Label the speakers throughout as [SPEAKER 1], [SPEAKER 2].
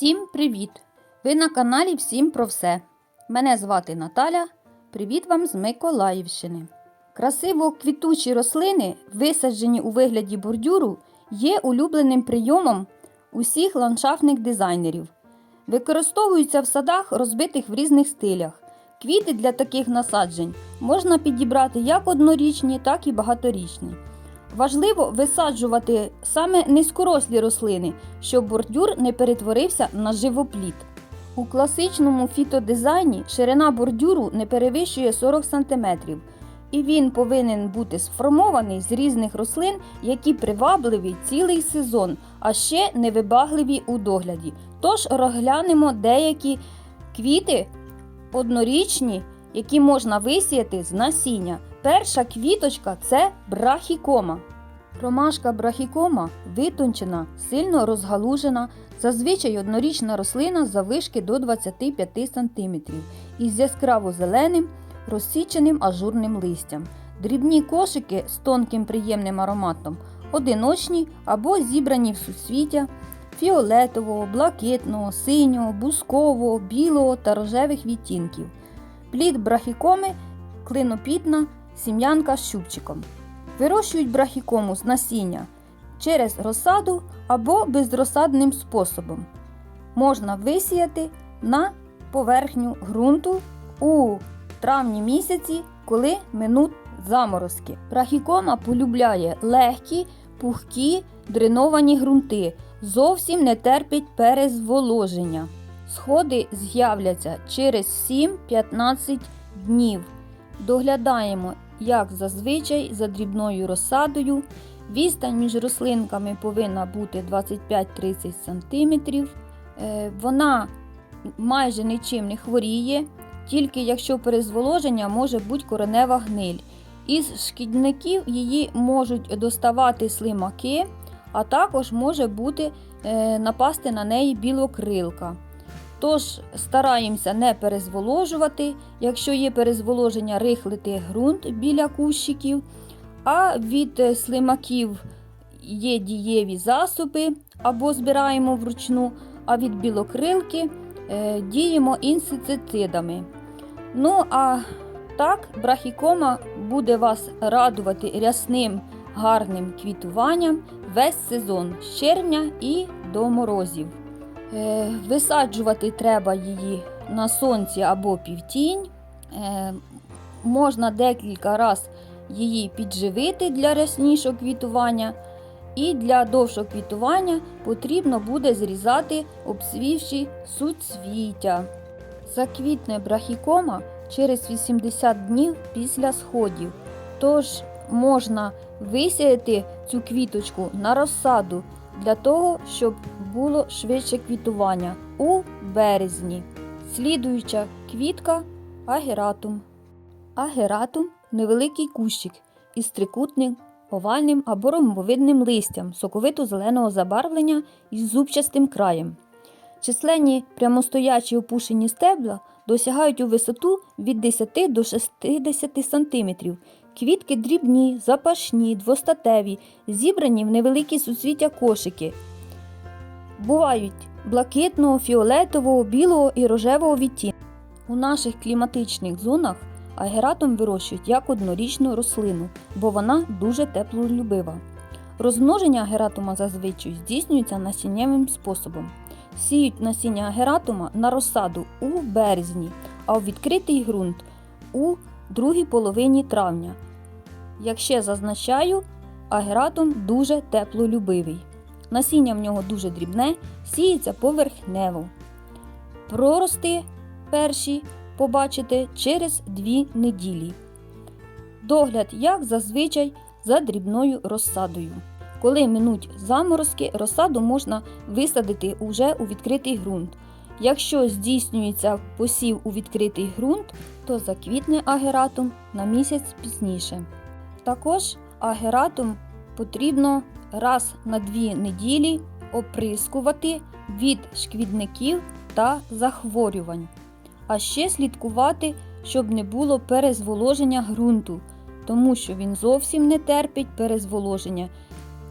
[SPEAKER 1] Всім привіт! Ви на каналі Всім про все. Мене звати Наталя. Привіт вам з Миколаївщини. Красиво квітучі рослини, висаджені у вигляді бордюру, є улюбленим прийомом усіх ландшафтних дизайнерів. Використовуються в садах, розбитих в різних стилях. Квіти для таких насаджень можна підібрати як однорічні, так і багаторічні. Важливо висаджувати саме низькорослі рослини, щоб бордюр не перетворився на живопліт. У класичному фітодизайні ширина бордюру не перевищує 40 см, і він повинен бути сформований з різних рослин, які привабливі цілий сезон, а ще невибагливі у догляді. Тож розглянемо деякі квіти однорічні, які можна висіяти з насіння. Перша квіточка це брахікома. Ромашка брахікома витончена, сильно розгалужена, зазвичай однорічна рослина заввишки до 25 см із яскраво зеленим, розсіченим ажурним листям. Дрібні кошики з тонким приємним ароматом, одиночні або зібрані в суцвіття фіолетового, блакитного, синього, бускового, білого та рожевих відтінків. Плід брахікоми клинопітна сім'янка з щупчиком. Вирощують брахікому з насіння через розсаду або безрозсадним способом. Можна висіяти на поверхню ґрунту у травні місяці, коли минуть заморозки. Брахікома полюбляє легкі, пухкі, дреновані ґрунти, зовсім не терпить перезволоження. Сходи з'являться через 7-15 днів. Доглядаємо, як зазвичай, за дрібною розсадою. Відстань між рослинками повинна бути 25-30 см. Е, Вона майже нічим не хворіє, тільки якщо перезволоження може бути коренева гниль. Із шкідників її можуть доставати слимаки, а також може бути е, напасти на неї білокрилка. Тож стараємося не перезволожувати, якщо є перезволоження, рихлити ґрунт біля кущиків. А від е, слимаків є дієві засоби або збираємо вручну, а від білокрилки е, діємо інсектицидами. Ну, а так, брахікома буде вас радувати рясним гарним квітуванням весь сезон з червня і до морозів. Е, Висаджувати треба її на сонці або півтінь. Е, Можна декілька разів її підживити для ряснішого квітування. І для довшого квітування потрібно буде зрізати обсвівші суцвіття. Заквітне брахікома через 80 днів після сходів. Тож можна висіяти цю квіточку на розсаду для того, щоб було швидше квітування у березні. Слідуюча квітка агератум. Агератум невеликий кущик із трикутним, овальним або ромбовидним листям соковито-зеленого забарвлення із зубчастим краєм. Численні прямостоячі опушені стебла досягають у висоту від 10 до 60 см. Квітки дрібні, запашні, двостатеві, зібрані в невеликі суцвіття кошики. Бувають блакитного, фіолетового, білого і рожевого відтінку. У наших кліматичних зонах агератом вирощують як однорічну рослину, бо вона дуже теплолюбива. Розмноження агератума зазвичай здійснюється насіннєвим способом. Сіють насіння агератума на розсаду у березні, а у відкритий ґрунт у другій половині травня. Як ще зазначаю, агератум дуже теплолюбивий. Насіння в нього дуже дрібне, сіється поверхнево. Прорости перші побачите через 2 неділі. Догляд, як зазвичай, за дрібною розсадою. Коли минуть заморозки, розсаду можна висадити уже у відкритий ґрунт. Якщо здійснюється посів у відкритий ґрунт, то заквітне агератум на місяць пізніше. Також агератум потрібно раз на дві неділі оприскувати від шкідників та захворювань. А ще слідкувати, щоб не було перезволоження ґрунту, тому що він зовсім не терпить перезволоження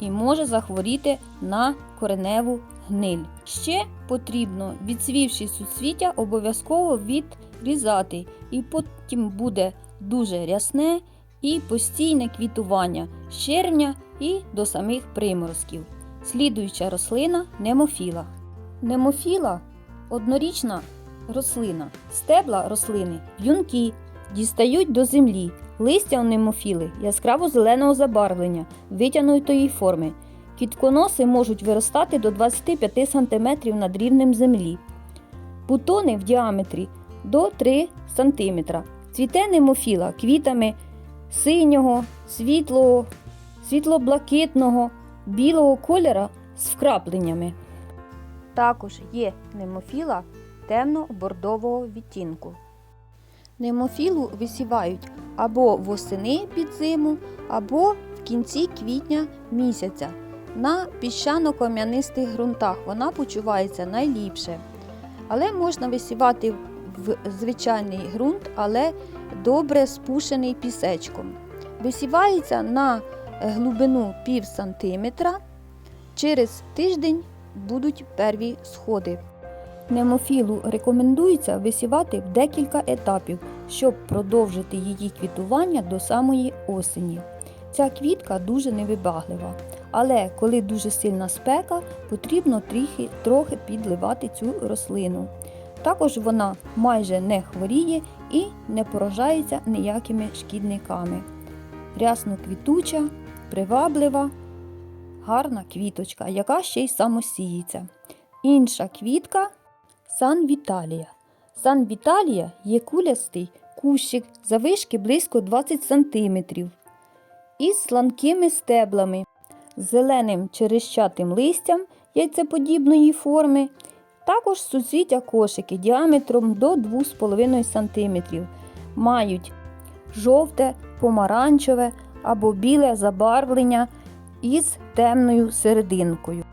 [SPEAKER 1] і може захворіти на кореневу гниль. Ще потрібно, відсвівши суцвіття, обов'язково відрізати, і потім буде дуже рясне і постійне квітування з червня і до самих приморозків. Слідуюча рослина немофіла. Немофіла однорічна рослина. Стебла рослини в'юнкі, дістають до землі. Листя у немофіли яскраво зеленого забарвлення, витягнутої форми. Кітконоси можуть виростати до 25 см над рівнем землі. Бутони в діаметрі до 3 см. Цвіте немофіла квітами синього, світлого, світло-блакитного, білого кольора з вкрапленнями. Також є немофіла темно-бордового відтінку. Немофілу висівають або восени під зиму, або в кінці квітня місяця. На піщано-кам'янистих ґрунтах вона почувається найліпше. Але можна висівати в звичайний ґрунт, але добре спушений пісечком. Висівається на глибину пів сантиметра. Через тиждень будуть перві сходи. Немофілу рекомендується висівати в декілька етапів, щоб продовжити її квітування до самої осені. Ця квітка дуже невибаглива, але коли дуже сильна спека, потрібно трохи, трохи підливати цю рослину. Також вона майже не хворіє і не поражається ніякими шкідниками. Рясно квітуча, приваблива, гарна квіточка, яка ще й самосіється. Інша квітка Сан Віталія. Сан Віталія є кулястий кущик завишки близько 20 см із сланкими стеблами, зеленим черещатим листям яйцеподібної форми, також суцвіття кошики діаметром до 2,5 см. Мають жовте, помаранчеве або біле забарвлення із темною серединкою.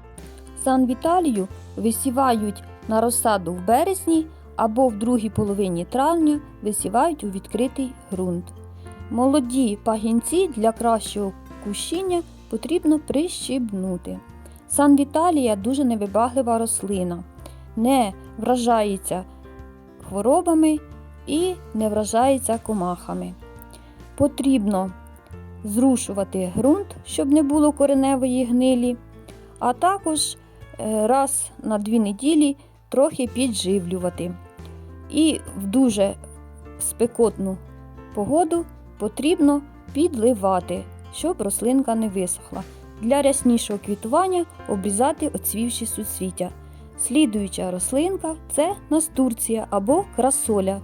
[SPEAKER 1] Сан Віталію висівають на розсаду в березні або в другій половині травня висівають у відкритий ґрунт. Молоді пагінці для кращого кущіння потрібно прищібнути. Сан Віталія дуже невибаглива рослина, не вражається хворобами і не вражається комахами. Потрібно зрушувати ґрунт, щоб не було кореневої гнилі, а також е, раз на дві неділі трохи підживлювати. І в дуже спекотну погоду потрібно підливати, щоб рослинка не висохла. Для ряснішого квітування обрізати оцвівші суцвіття. Слідуюча рослинка це настурція або красоля.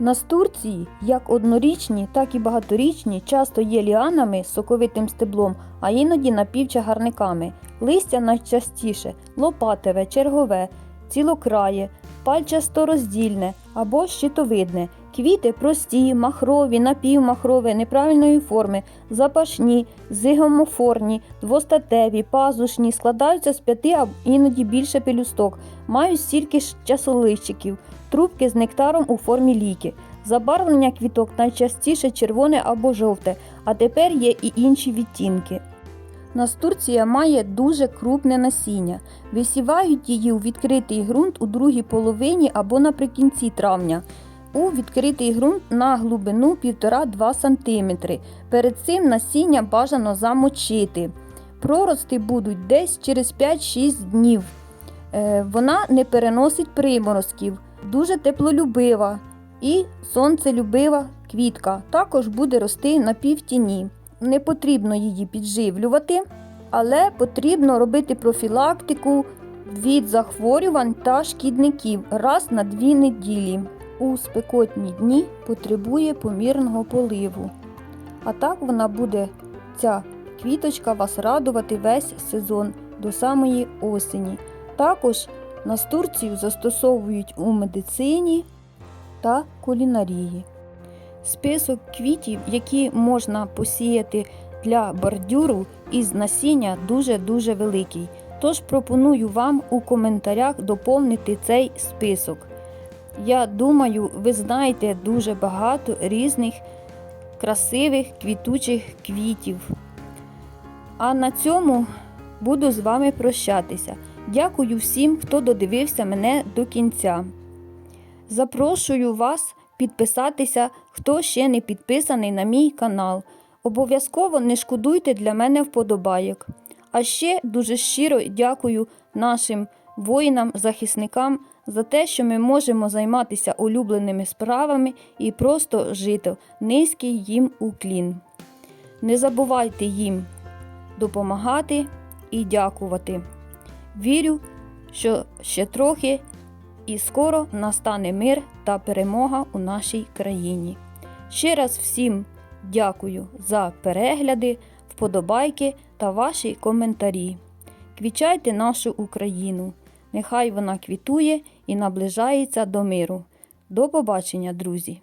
[SPEAKER 1] Настурції, як однорічні, так і багаторічні, часто є ліанами з соковитим стеблом, а іноді напівчагарниками. Листя найчастіше лопатеве, чергове, цілокрає, пальчасто-роздільне або щитовидне. Квіти прості, махрові, напівмахрові, неправильної форми, запашні, зигомофорні, двостатеві, пазушні, складаються з п'яти а іноді більше пелюсток, мають стільки ж часолищиків, трубки з нектаром у формі ліки. Забарвлення квіток найчастіше червоне або жовте, а тепер є і інші відтінки. Настурція має дуже крупне насіння. Висівають її у відкритий ґрунт у другій половині або наприкінці травня. У відкритий ґрунт на глибину 1,5-2 см. Перед цим насіння бажано замочити. Прорости будуть десь через 5-6 днів. Е, Вона не переносить приморозків, дуже теплолюбива і сонцелюбива квітка. Також буде рости на півтіні. Не потрібно її підживлювати, але потрібно робити профілактику від захворювань та шкідників раз на дві неділі. У спекотні дні потребує помірного поливу. А так вона буде, ця квіточка, вас радувати весь сезон до самої осені. Також настурцію застосовують у медицині та кулінарії. Список квітів, які можна посіяти для бордюру із насіння, дуже-дуже великий. Тож пропоную вам у коментарях доповнити цей список. Я думаю, ви знаєте дуже багато різних красивих квітучих квітів. А на цьому буду з вами прощатися. Дякую всім, хто додивився мене до кінця. Запрошую вас підписатися, хто ще не підписаний на мій канал. Обов'язково не шкодуйте для мене вподобайок. А ще дуже щиро дякую нашим воїнам, захисникам за те, що ми можемо займатися улюбленими справами і просто жити. Низький їм уклін. Не забувайте їм допомагати і дякувати. Вірю, що ще трохи і скоро настане мир та перемога у нашій країні. Ще раз всім дякую за перегляди, вподобайки та ваші коментарі. Квічайте нашу Україну. Нехай вона квітує і наближається до миру. До побачення, друзі!